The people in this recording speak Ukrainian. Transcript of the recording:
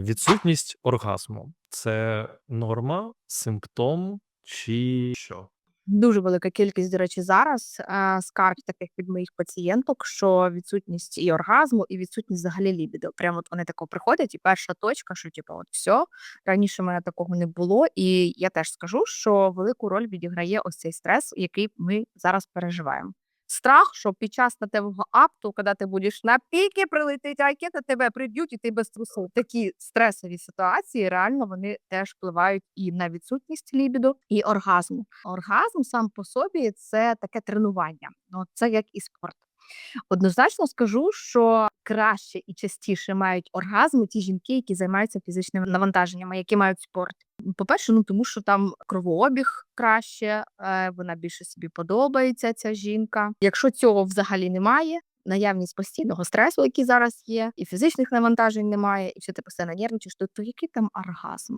Відсутність оргазму це норма, симптом чи що? Дуже велика кількість, до речі, зараз е, скарг таких від моїх пацієнток, що відсутність і оргазму, і відсутність взагалі лібідо. Прямо от вони тако приходять, і перша точка, що типу, от все, раніше мене такого не було. І я теж скажу, що велику роль відіграє ось цей стрес, який ми зараз переживаємо. Страх, що під час статевого акту, коли ти будеш на піки, прилетить ракета, тебе приб'ють, і ти без трусу. Такі стресові ситуації реально вони теж впливають і на відсутність лібіду, і оргазму. Оргазм сам по собі це таке тренування. Ну це як і спорт. Однозначно скажу, що краще і частіше мають оргазми ті жінки, які займаються фізичними навантаженнями, які мають спорт. По-перше, ну тому що там кровообіг краще, е, вона більше собі подобається, ця жінка. Якщо цього взагалі немає, наявність постійного стресу, який зараз є, і фізичних навантажень немає, і все ти постійно нервничаєш, то, то який там оргазм?